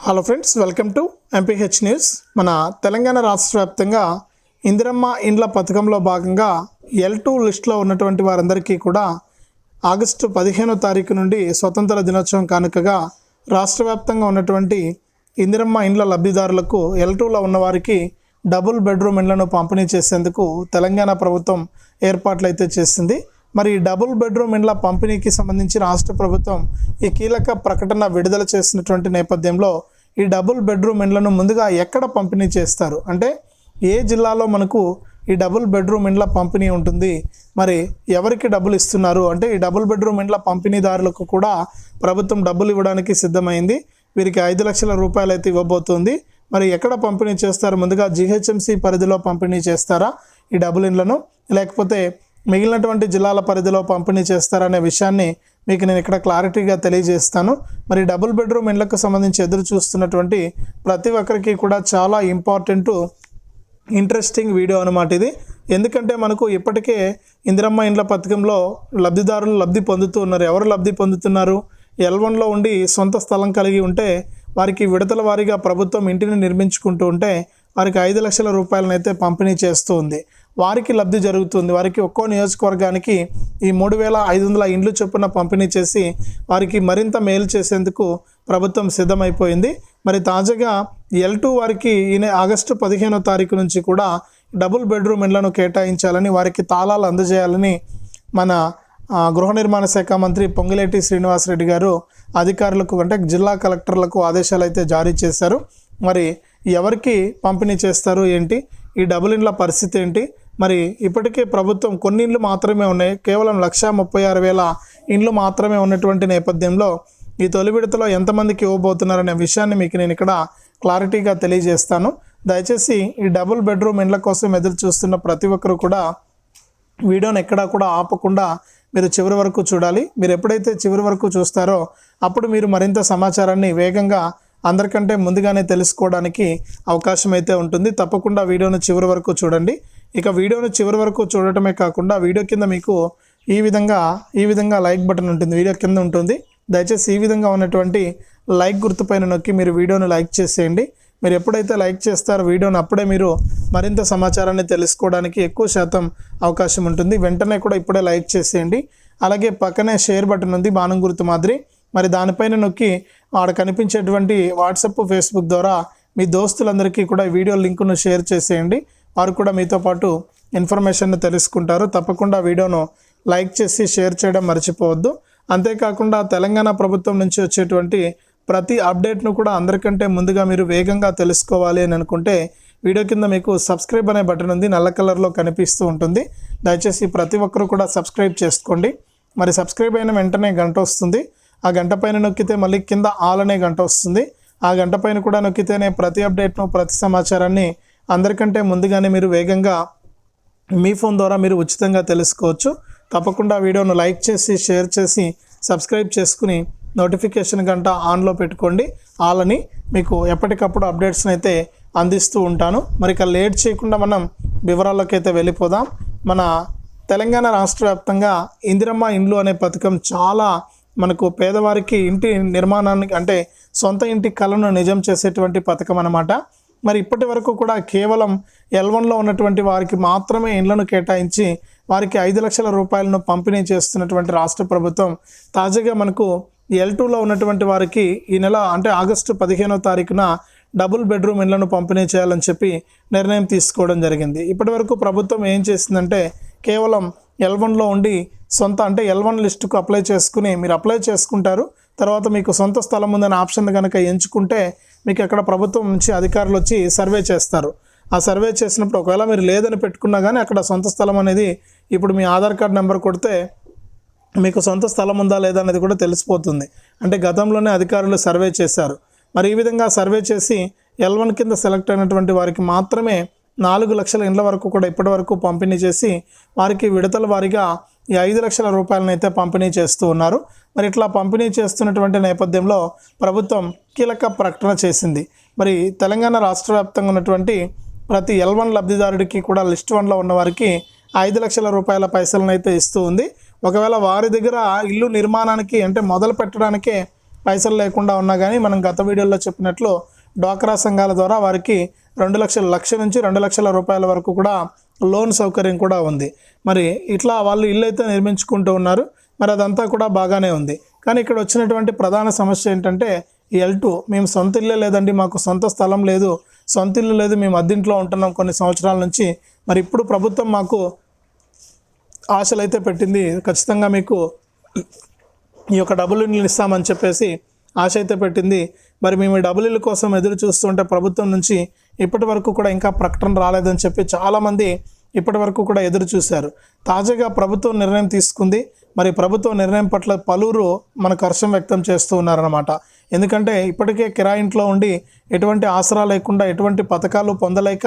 Hello friends welcome to MPH news మన తెలంగాణ రాష్ట్ర వ్యాప్తంగా ఇందిరమ్మ ఇండ్ల పథకంలో భాగంగా ఎల్ టూ లిస్టులో ఉన్నటువంటి వారందరికీ కూడా ఆగస్టు పదిహేనో తారీఖు నుండి స్వతంత్ర దినోత్సవం కానుకగా రాష్ట్ర వ్యాప్తంగా ఉన్నటువంటి ఇందిరమ్మ ఇండ్ల లబ్ధిదారులకు ఎల్ టూలో ఉన్నవారికి డబుల్ బెడ్రూమ్ ఇండ్లను పంపిణీ చేసేందుకు తెలంగాణ ప్రభుత్వం ఏర్పాట్లు అయితే చేసింది. మరి ఈ డబుల్ బెడ్రూమ్ ఇండ్ల పంపిణీకి సంబంధించి రాష్ట్ర ప్రభుత్వం ఈ కీలక ప్రకటన విడుదల చేసినటువంటి నేపథ్యంలో ఈ డబుల్ బెడ్రూమ్ ఇండ్లను ముందుగా ఎక్కడ పంపిణీ చేస్తారు? అంటే ఏ జిల్లాలో మనకు ఈ డబుల్ బెడ్రూమ్ ఇండ్ల పంపిణీ ఉంటుంది? మరి ఎవరికి డబ్బులు ఇస్తున్నారు? అంటే ఈ డబుల్ బెడ్రూమ్ ఇండ్ల పంపిణీదారులకు కూడా ప్రభుత్వం డబ్బులు ఇవ్వడానికి సిద్ధమైంది. వీరికి ఐదు లక్షల రూపాయలు అయితే ఇవ్వబోతుంది. మరి ఎక్కడ పంపిణీ చేస్తారు? ముందుగా జిహెచ్ఎంసి పరిధిలో పంపిణీ చేస్తారా ఈ డబుల్ ఇండ్లను? లేకపోతే మిగిలినటువంటి జిల్లాల పరిధిలో పంపిణీ చేస్తారనే విషయాన్ని మీకు నేను ఇక్కడ క్లారిటీగా తెలియజేస్తాను. మరి డబుల్ బెడ్రూమ్ ఇండ్లకు సంబంధించి ఎదురు చూస్తున్నటువంటి ప్రతి ఒక్కరికి కూడా చాలా ఇంపార్టెంట్ ఇంట్రెస్టింగ్ వీడియో అనమాట ఇది. ఎందుకంటే మనకు ఇప్పటికే ఇందిరమ్మ ఇండ్ల పథకంలో లబ్ధిదారులు లబ్ధి పొందుతూ ఉన్నారు. ఎవరు లబ్ధి పొందుతున్నారు? ఎల్ వన్లో ఉండి సొంత స్థలం కలిగి ఉంటే వారికి విడతల వారీగా ప్రభుత్వం ఇంటిని నిర్మించుకుంటూ ఉంటే వారికి ఐదు లక్షల రూపాయలనైతే పంపిణీ చేస్తూ ఉంది. వారికి లబ్ధి జరుగుతుంది. వారికి ఒక్కో నియోజకవర్గానికి ఈ మూడు వేల ఐదు వందల ఇండ్లు చొప్పున పంపిణీ చేసి వారికి మరింత మేలు చేసేందుకు ప్రభుత్వం సిద్ధమైపోయింది. మరి తాజాగా ఎల్ టూ వారికి ఈ ఆగస్టు పదిహేనో తారీఖు నుంచి కూడా డబుల్ బెడ్రూమ్ ఇండ్లను కేటాయించాలని వారికి తాళాలు అందజేయాలని మన గృహ నిర్మాణ శాఖ మంత్రి పొంగిలేటి శ్రీనివాసరెడ్డి గారు అధికారులకు అంటే జిల్లా కలెక్టర్లకు ఆదేశాలు అయితే జారీ చేశారు. మరి ఎవరికి పంపిణీ చేస్తారు ఏంటి? ఈ డబుల్ ఇండ్ల పరిస్థితి ఏంటి? మరి ఇప్పటికే ప్రభుత్వం కొన్ని ఇండ్లు మాత్రమే ఉన్నాయి. కేవలం లక్ష ముప్పై ఆరు వేల ఇండ్లు మాత్రమే ఉన్నటువంటి నేపథ్యంలో ఈ తొలి విడతలో ఎంతమందికి ఇవ్వబోతున్నారనే విషయాన్ని మీకు నేను ఇక్కడ క్లారిటీగా తెలియజేస్తాను. దయచేసి ఈ డబుల్ బెడ్రూమ్ ఇండ్ల కోసం ఎదురు చూస్తున్న ప్రతి ఒక్కరు కూడా వీడియోని ఎక్కడా కూడా ఆపకుండా మీరు చివరి వరకు చూడాలి. మీరు ఎప్పుడైతే చివరి వరకు చూస్తారో అప్పుడు మీరు మరింత సమాచారాన్ని వేగంగా అందరికంటే ముందుగానే తెలుసుకోవడానికి అవకాశం అయితే ఉంటుంది. తప్పకుండా వీడియోను చివరి వరకు చూడండి. ఇక వీడియోను చివరి వరకు చూడటమే కాకుండా వీడియో కింద మీకు ఈ విధంగా ఈ విధంగా లైక్ బటన్ ఉంటుంది. వీడియో కింద ఉంటుంది. దయచేసి ఈ విధంగా ఉన్నటువంటి లైక్ గుర్తుపైన నొక్కి మీరు వీడియోను లైక్ చేసేయండి. మీరు ఎప్పుడైతే లైక్ చేస్తారో వీడియోను అప్పుడే మీరు మరింత సమాచారాన్ని తెలుసుకోవడానికి ఎక్కువ శాతం అవకాశం ఉంటుంది. వెంటనే కూడా ఇప్పుడే లైక్ చేసేయండి. అలాగే పక్కనే షేర్ బటన్ ఉంది. బాణం గుర్తు మాదిరి. మరి దానిపైన నొక్కి ఆడ కనిపించేటువంటి వాట్సప్ ఫేస్బుక్ ద్వారా మీ దోస్తులందరికీ కూడా ఈ వీడియో లింకును షేర్ చేసేయండి. వారు కూడా మీతో పాటు ఇన్ఫర్మేషన్ తెలుసుకుంటారు. తప్పకుండా వీడియోను లైక్ చేసి షేర్ చేయడం మర్చిపోవద్దు. అంతేకాకుండా తెలంగాణ ప్రభుత్వం నుంచి వచ్చేటువంటి ప్రతి అప్డేట్ను కూడా అందరికంటే ముందుగా మీరు వేగంగా తెలుసుకోవాలి అని అనుకుంటే వీడియో కింద మీకు సబ్స్క్రైబ్ అనే బటన్ ఉంది. నల్ల కలర్లో కనిపిస్తూ ఉంటుంది. దయచేసి ప్రతి ఒక్కరూ కూడా సబ్స్క్రైబ్ చేసుకోండి. మరి సబ్స్క్రైబ్ అయిన వెంటనే గంట వస్తుంది. ఆ గంట పైన నొక్కితే మళ్ళీ కింద ఆల్ అనే గంట వస్తుంది. ఆ గంట పైన కూడా నొక్కితేనే ప్రతి అప్డేట్ను ప్రతి సమాచారాన్ని అందరికంటే ముందుగానే మీరు వేగంగా మీ ఫోన్ ద్వారా మీరు ఉచితంగా తెలుసుకోవచ్చు. తప్పకుండా వీడియోను లైక్ చేసి షేర్ చేసి సబ్స్క్రైబ్ చేసుకుని నోటిఫికేషన్ గంట ఆన్లో పెట్టుకోండి. ఆలని మీకు ఎప్పటికప్పుడు అప్డేట్స్ని అయితే అందిస్తూ ఉంటాను. మరి ఇక లేట్ చేయకుండా మనం వివరాల్లోకి అయితే వెళ్ళిపోదాం. మన తెలంగాణ రాష్ట్ర వ్యాప్తంగా ఇందిరమ్మ ఇండ్లు అనే పథకం చాలా మనకు పేదవారికి ఇంటి నిర్మాణానికి అంటే సొంత ఇంటి కళను నిజం చేసేటువంటి పథకం అనమాట మరి ఇప్పటి వరకు కూడా కేవలం ఎల్ వన్లో ఉన్నటువంటి వారికి మాత్రమే ఇండ్లను కేటాయించి వారికి ఐదు లక్షల రూపాయలను పంపిణీ చేస్తున్నటువంటి రాష్ట్ర ప్రభుత్వం తాజాగా మనకు ఎల్ టూలో ఉన్నటువంటి వారికి ఈ నెల అంటే ఆగస్టు పదిహేనో తారీఖున డబుల్ బెడ్రూమ్ ఇండ్లను పంపిణీ చేయాలని చెప్పి నిర్ణయం తీసుకోవడం జరిగింది. ఇప్పటి వరకు ప్రభుత్వం ఏం చేసిందంటే కేవలం ఎల్ వన్లో ఉండి సొంత అంటే ఎల్ వన్ లిస్టుకు అప్లై చేసుకుని మీరు అప్లై చేసుకుంటారు. తర్వాత మీకు సొంత స్థలం ఉందనే ఆప్షన్ కనుక ఎంచుకుంటే మీకు అక్కడ ప్రభుత్వం నుంచి అధికారులు వచ్చి సర్వే చేస్తారు. ఆ సర్వే చేసినప్పుడు ఒకవేళ మీరు లేదని పెట్టుకున్నా కానీ అక్కడ సొంత స్థలం అనేది ఇప్పుడు మీ ఆధార్ కార్డ్ నెంబర్ కొడితే మీకు సొంత స్థలం ఉందా లేదా అనేది కూడా తెలిసిపోతుంది. అంటే గతంలోనే అధికారులు సర్వే చేశారు. మరి ఈ విధంగా సర్వే చేసి ఎల్ వన్ కింద సెలెక్ట్ అయినటువంటి వారికి మాత్రమే నాలుగు లక్షల ఇండ్ల వరకు కూడా ఇప్పటి వరకు పంపిణీ చేసి వారికి విడతల వారీగా ఈ ఐదు లక్షల రూపాయలను అయితే పంపిణీ చేస్తూ ఉన్నారు. మరి ఇట్లా పంపిణీ చేస్తున్నటువంటి నేపథ్యంలో ప్రభుత్వం కీలక ప్రకటన చేసింది. మరి తెలంగాణ రాష్ట్ర వ్యాప్తంగా ఉన్నటువంటి ప్రతి ఎల్ వన్ లబ్ధిదారుడికి కూడా లిస్ట్ వన్లో ఉన్న వారికి ఐదు లక్షల రూపాయల పైసలను అయితే ఇస్తూ ఉంది. ఒకవేళ వారి దగ్గర ఇల్లు నిర్మాణానికి అంటే మొదలు పెట్టడానికే పైసలు లేకుండా ఉన్నా కానీ మనం గత వీడియోలో చెప్పినట్లు డ్వాక్రా సంఘాల ద్వారా వారికి రెండు లక్షల లక్ష నుంచి రెండు లక్షల రూపాయల వరకు కూడా లోన్ సౌకర్యం కూడా ఉంది. మరి ఇట్లా వాళ్ళు ఇల్లు అయితే నిర్మించుకుంటూ ఉన్నారు. మరి అదంతా కూడా బాగానే ఉంది. కానీ ఇక్కడ వచ్చినటువంటి ప్రధాన సమస్య ఏంటంటే ఎల్ టూ మేము సొంత ఇల్లే లేదండి మాకు సొంత స్థలం లేదు. సొంత ఇల్లు లేదు మేము అద్దెంట్లో ఉంటున్నాం కొన్ని సంవత్సరాల నుంచి. మరి ఇప్పుడు ప్రభుత్వం మాకు ఆశలు అయితే పెట్టింది. ఖచ్చితంగా మీకు ఈ యొక్క డబ్బులు ఇల్లు ఇస్తామని చెప్పేసి ఆశ అయితే పెట్టింది. మరి మేము డబుల్ ఇల్లు కోసం ఎదురు చూస్తుంటే ప్రభుత్వం నుంచి ఇప్పటి వరకు కూడా ఇంకా ప్రకటన రాలేదని చెప్పి చాలామంది ఇప్పటి వరకు కూడా ఎదురు చూశారు. తాజాగా ప్రభుత్వం నిర్ణయం తీసుకుంది. మరి ప్రభుత్వ నిర్ణయం పట్ల పలువురు మనకు హర్షం వ్యక్తం చేస్తూ ఉన్నారన్నమాట. ఎందుకంటే ఇప్పటికే కిరాయి ఇంట్లో ఉండి ఎటువంటి ఆసరా లేకుండా ఎటువంటి పథకాలు పొందలేక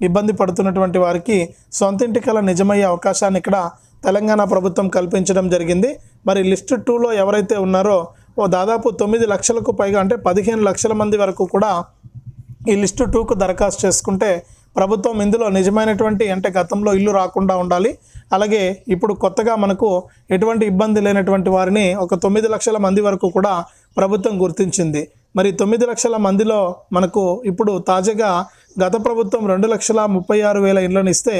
ఇబ్బంది పడుతున్నటువంటి వారికి సొంత ఇంటికల నిజమయ్యే అవకాశాన్ని ఇక్కడ తెలంగాణ ప్రభుత్వం కల్పించడం జరిగింది. మరి లిస్ట్ టూలో ఎవరైతే ఉన్నారో ఓ దాదాపు తొమ్మిది లక్షలకు పైగా అంటే పదిహేను లక్షల మంది వరకు కూడా ఈ లిస్టు టూకు దరఖాస్తు చేసుకుంటే ప్రభుత్వం ఇందులో నిజమైనటువంటి అంటే గతంలో ఇల్లు రాకుండా ఉండాలి. అలాగే ఇప్పుడు కొత్తగా మనకు ఎటువంటి ఇబ్బంది లేనటువంటి వారిని ఒక తొమ్మిది లక్షల మంది వరకు కూడా ప్రభుత్వం గుర్తించింది. మరి తొమ్మిది లక్షల మందిలో మనకు ఇప్పుడు తాజాగా గత ప్రభుత్వం రెండు లక్షల ముప్పై ఆరు వేల ఇళ్ళను ఇస్తే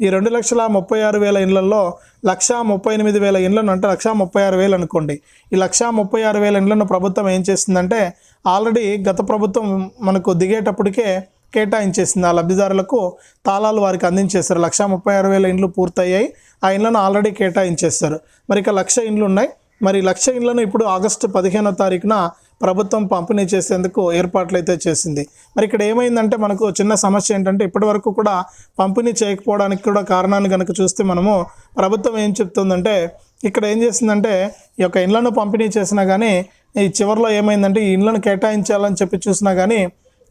ఈ రెండు లక్షల ముప్పై ఆరు వేల ఇండ్లలో లక్ష ముప్పై ఎనిమిది వేల ఇండ్లను అంటే లక్ష ముప్పై ఆరు వేలు అనుకోండి. ఈ లక్ష ముప్పై ఆరు వేల ఇండ్లను ప్రభుత్వం ఏం చేసిందంటే ఆల్రెడీ గత ప్రభుత్వం మనకు దిగేటప్పటికే కేటాయించేసింది. ఆ లబ్ధిదారులకు తాళాలు వారికి అందించేస్తారు లక్ష ముప్పై ఆరు వేల ఇండ్లు పూర్తయ్యాయి. ఆ ఇండ్లను ఆల్రెడీ కేటాయించేస్తారు మరి ఇక లక్ష ఇండ్లు ఉన్నాయి. మరి లక్ష ఇండ్లను ఇప్పుడు ఆగస్టు పదిహేనో తారీఖున ప్రభుత్వం పంపిణీ చేసేందుకు ఏర్పాట్లు అయితే చేసింది. మరి ఇక్కడ ఏమైందంటే మనకు చిన్న సమస్య ఏంటంటే ఇప్పటి వరకు కూడా పంపిణీ చేయకపోవడానికి కూడా కారణాన్ని కనుక చూస్తే మనము ప్రభుత్వం ఏం చెప్తుందంటే ఇక్కడ ఏం చేసిందంటే ఈ యొక్క ఇండ్లను పంపిణీ చేసినా కానీ ఈ చివరిలో ఏమైందంటే ఈ ఇండ్లను కేటాయించాలని చెప్పి చూసినా కానీ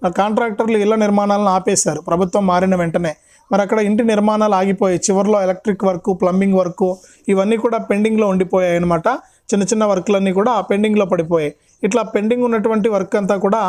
కాంట్రాక్టర్లు ఇళ్ళ నిర్మాణాలను ఆపేశారు. ప్రభుత్వం మారిన వెంటనే. మరి అక్కడ ఇంటి నిర్మాణాలు ఆగిపోయాయి. చివరిలో ఎలక్ట్రిక్ వర్క్ ప్లంబింగ్ వర్క్ ఇవన్నీ కూడా పెండింగ్లో ఉండిపోయాయి అనమాట చిన్న చిన్న వర్క్లన్నీ కూడా ఆ పెండింగ్లో పడిపోయాయి. ఇట్లా పెండింగ్ ఉన్నటువంటి వర్క్ అంతా కూడా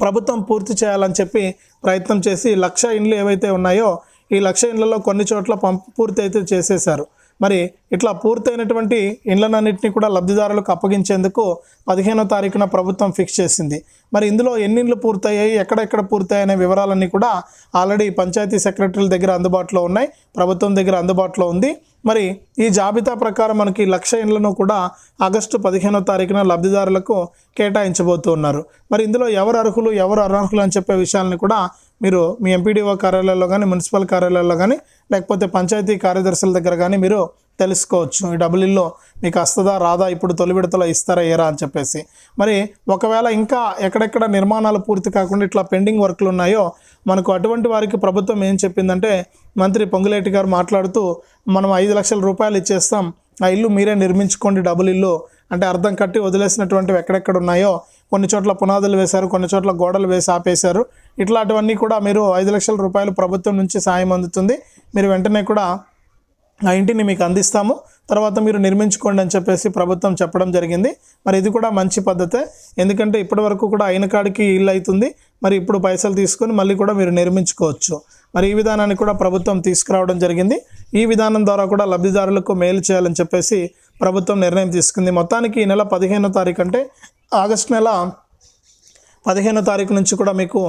ప్రభుత్వం పూర్తి చేయాలని చెప్పి ప్రయత్నం చేసి లక్ష ఇండ్లు ఏవైతే ఉన్నాయో ఈ లక్ష ఇండ్లలో కొన్ని చోట్ల పంప్ పూర్తి అయితే చేసేశారు. మరి ఇట్లా పూర్తయినటువంటి ఇండ్లనన్నింటినీ కూడా లబ్ధిదారులకు అప్పగించేందుకు పదిహేనో తారీఖున ప్రభుత్వం ఫిక్స్ చేసింది. మరి ఇందులో ఎన్ని ఇండ్లు పూర్తయ్యాయి ఎక్కడెక్కడ పూర్తయ్యాయనే వివరాలన్నీ కూడా ఆల్రెడీ పంచాయతీ సెక్రటరీల దగ్గర అందుబాటులో ఉన్నాయి ప్రభుత్వం దగ్గర అందుబాటులో ఉంది. మరి ఈ జాబితా ప్రకారం మనకి లక్ష ఇండ్లను కూడా ఆగస్టు పదిహేనో తారీఖున లబ్ధిదారులకు కేటాయించబోతున్నారు మరి ఇందులో ఎవరు అర్హులు ఎవరు అనర్హులు అని చెప్పే విషయాలను కూడా మీరు మీ ఎంపీడీఓ కార్యాలయాల్లో కానీ మున్సిపల్ కార్యాలయాల్లో కానీ లేకపోతే పంచాయతీ కార్యదర్శుల దగ్గర కానీ మీరు తెలుసుకోవచ్చు. ఈ డబుల్ ఇల్లు మీకు వస్తుందా రాదా ఇప్పుడు తొలి విడతలో ఇస్తారా ఏరా అని చెప్పేసి. మరి ఒకవేళ ఇంకా ఎక్కడెక్కడ నిర్మాణాలు పూర్తి కాకుండా ఇట్లా పెండింగ్ వర్క్లు ఉన్నాయో మనకు అటువంటి వారికి ప్రభుత్వం ఏం చెప్పిందంటే మంత్రి పొంగులేటి గారు మాట్లాడుతూ మనం ఐదు లక్షల రూపాయలు ఇచ్చేస్తాం. ఆ ఇల్లు మీరే నిర్మించుకోండి డబుల్ ఇల్లు. అంటే అర్థం కట్టి వదిలేసినటువంటివి ఎక్కడెక్కడ ఉన్నాయో కొన్ని చోట్ల పునాదులు వేశారు కొన్ని చోట్ల గోడలు వేసి ఆపేశారు. ఇట్లాంటివన్నీ కూడా మీరు ఐదు లక్షల రూపాయలు ప్రభుత్వం నుంచి సాయం అందుతుంది. మీరు వెంటనే కూడా ఆ ఇంటిని మీకు అందిస్తాము. తర్వాత మీరు నిర్మించుకోండి అని చెప్పేసి ప్రభుత్వం చెప్పడం జరిగింది. మరి ఇది కూడా మంచి పద్ధతే. ఎందుకంటే ఇప్పటి వరకు కూడా అయిన కాడికి ఇల్లు అవుతుంది. మరి ఇప్పుడు పైసలు తీసుకొని మళ్ళీ కూడా మీరు నిర్మించుకోవచ్చు. మరి ఈ విధానాన్ని కూడా ప్రభుత్వం తీసుకురావడం జరిగింది. ఈ విధానం ద్వారా కూడా లబ్ధిదారులకు మేలు చేయాలని చెప్పేసి ప్రభుత్వం నిర్ణయం తీసుకుంది. మొత్తానికి ఈ నెల పదిహేనో తారీఖు అంటే ఆగస్టు నెల పదిహేనో తారీఖు నుంచి కూడా మీకు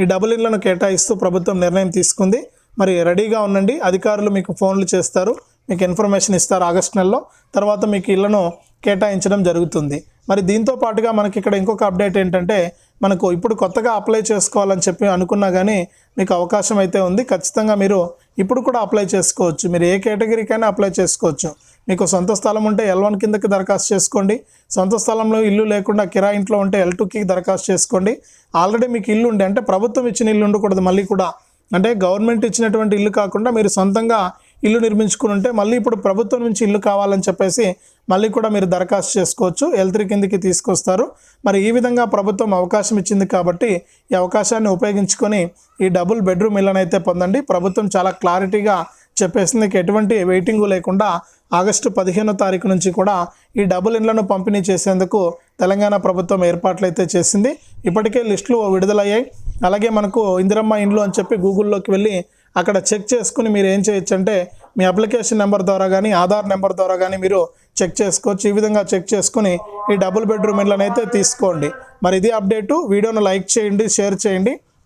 ఈ డబుల్ ఇళ్ళను కేటాయిస్తూ ప్రభుత్వం నిర్ణయం తీసుకుంది. మరి రెడీగా ఉండండి. అధికారులు మీకు ఫోన్లు చేస్తారు. మీకు ఇన్ఫర్మేషన్ ఇస్తారు ఆగస్ట్ నెలలో. తర్వాత మీకు ఇళ్ళను కేటాయించడం జరుగుతుంది. మరి దీంతో పాటుగా మనకి ఇక్కడ ఇంకొక అప్డేట్ ఏంటంటే మనకు ఇప్పుడు కొత్తగా అప్లై చేసుకోవాలని చెప్పి అనుకున్నా కానీ మీకు అవకాశం అయితే ఉంది. ఖచ్చితంగా మీరు ఇప్పుడు కూడా అప్లై చేసుకోవచ్చు. మీరు ఏ కేటగిరీకైనా అప్లై చేసుకోవచ్చు. మీకు సొంత స్థలం ఉంటే ఎల్ వన్ కిందకి దరఖాస్తు చేసుకోండి. సొంత స్థలంలో ఇల్లు లేకుండా కిరా ఇంట్లో ఉంటే ఎల్ టూకి దరఖాస్తు చేసుకోండి. ఆల్రెడీ మీకు ఇల్లు ఉండే అంటే ప్రభుత్వం ఇచ్చిన ఇల్లు ఉండకూడదు మళ్ళీ కూడా. అంటే గవర్నమెంట్ ఇచ్చినటువంటి ఇల్లు కాకుండా మీరు సొంతంగా ఇల్లు నిర్మించుకుని ఉంటే మళ్ళీ ఇప్పుడు ప్రభుత్వం నుంచి ఇల్లు కావాలని చెప్పేసి మళ్ళీ కూడా మీరు దరఖాస్తు చేసుకోవచ్చు. ఎల్ త్రీ కిందికి తీసుకొస్తారు. మరి ఈ విధంగా ప్రభుత్వం అవకాశం ఇచ్చింది కాబట్టి ఈ అవకాశాన్ని ఉపయోగించుకొని ఈ డబుల్ బెడ్రూమ్ ఇళ్ళనైతే పొందండి. ప్రభుత్వం చాలా క్లారిటీగా చెప్పేసింది. ఎటువంటి వెయిటింగ్ లేకుండా ఆగస్టు పదిహేనో తారీఖు నుంచి కూడా ఈ డబుల్ ఇండ్లను పంపిణీ చేసేందుకు తెలంగాణ ప్రభుత్వం ఏర్పాట్లు అయితే చేసింది. ఇప్పటికే లిస్టులు విడుదలయ్యాయి. అలాగే మనకు ఇందిరమ్మ ఇండ్లు అని చెప్పి గూగుల్లోకి వెళ్ళి అక్కడ చెక్ చేసుకుని మీరు ఏం చేయొచ్చు అంటే మీ అప్లికేషన్ నెంబర్ ద్వారా కానీ ఆధార్ నెంబర్ ద్వారా కానీ మీరు చెక్ చేసుకోవచ్చు. ఈ విధంగా చెక్ చేసుకుని ఈ డబుల్ బెడ్రూమ్ ఇళ్ళని అయితే తీసుకోండి. మరి ఇది అప్డేటు. వీడియోను లైక్ చేయండి షేర్ చేయండి.